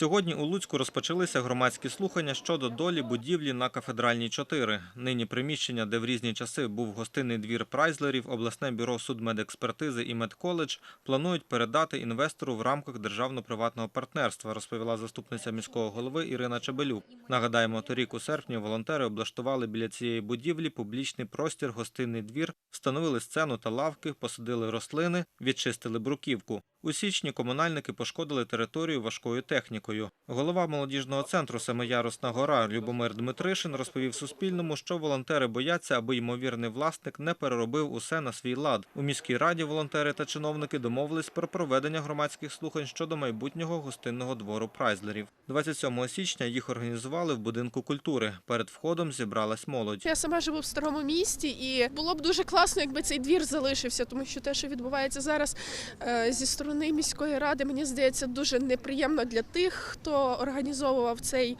Сьогодні у Луцьку розпочалися громадські слухання щодо долі будівлі на кафедральній 4. Нині приміщення, де в різні часи був гостинний двір прайзлерів, обласне бюро судмедекспертизи і медколедж, планують передати інвестору в рамках державно-приватного партнерства, розповіла заступниця міського голови Ірина Чебелюк. Нагадаємо, торік у серпні волонтери облаштували біля цієї будівлі публічний простір, гостинний двір, встановили сцену та лавки, посадили рослини, відчистили бруківку. У січні комунальники пошкодили територію важкою технікою. Голова молодіжного центру Семиярусна гора Любомир Дмитришин розповів Суспільному, що волонтери бояться, аби ймовірний власник не переробив усе на свій лад. У міській раді волонтери та чиновники домовились про проведення громадських слухань щодо майбутнього гостинного двору прайзлерів. 27 січня їх організували в будинку культури. Перед входом зібралась молодь. Я сама живу в старому місті, і було б дуже класно, якби цей двір залишився, тому що те, що відбувається зараз е, зі сторони міської ради, мені здається, дуже неприємно для тих, хто організовував цей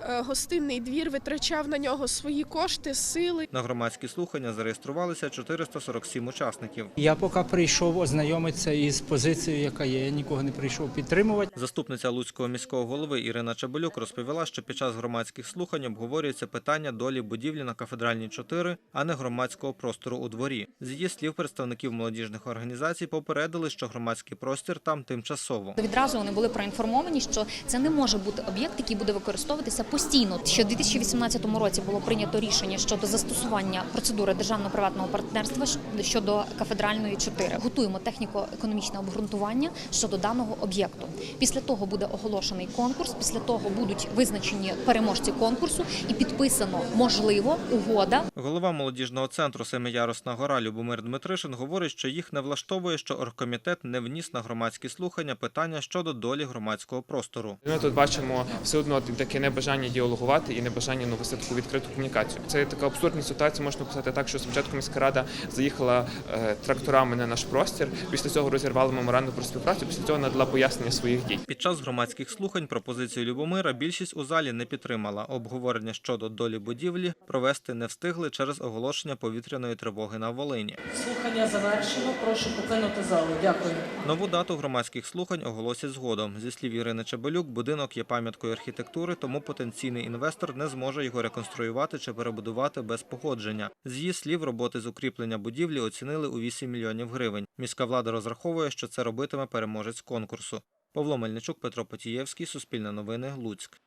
е, гостинний двір, витрачав на нього свої кошти, сили. На громадські слухання зареєструвалися 447 учасників. Я поки прийшов ознайомитися із позицією, яка є. Я нікого не прийшов підтримувати. Заступниця Луцького міського голови Ірина Чабелюк розповіла, що під час громадських слухань обговорюється питання долі будівлі на кафедральній 4, а не громадського простору у дворі. З її слів, представників молодіжних організацій попередили, що громадський простір там тимчасово. Відразу вони були проінформовані, що це не може бути об'єкт, який буде використовуватися постійно. Ще в 2018 році було прийнято рішення щодо застосування процедури державно-приватного партнерства щодо кафедральної 4. Готуємо техніко-економічне обґрунтування щодо даного об'єкту. Після того буде оголошений конкурс. Після того будуть визначені переможці конкурсу і підписано можливо угода Голова молодіжного центру Семиярусна гора Любомир Дмитришин говорить, що їх не влаштовує, що оргкомітет не вніс на громадські слухання питання щодо долі громадського простору. Ми тут бачимо все одно таке небажання діалогувати і небажання ну, вести таку відкриту комунікацію. Це така абсурдна ситуація. Можна писати так, що спочатку міська рада заїхала е, тракторами на наш простір. Після цього розірвали меморандум про співпрацю. Після цього надала пояснення своїх дій. Під час громадських слухань пропозицію Любомира більшість у залі не підтримала. Обговорення щодо долі будівлі провести не встигли через оголошення повітряної тривоги на Волині. Слухання завершено. Прошу покинути залу. Дякую. Нову дату громадських слухань оголосять згодом. Зі слів Ірини Чебелюк, будинок є пам'яткою архітектури, тому потенційний інвестор не зможе його реконструювати чи перебудувати без погодження. З її слів, роботи з укріплення будівлі оцінили у 8 мільйонів гривень. Міська влада розраховує, що це робитиме переможець конкурсу. Павло Мельничук, Петро Потієвський, Суспільне новини, Луцьк.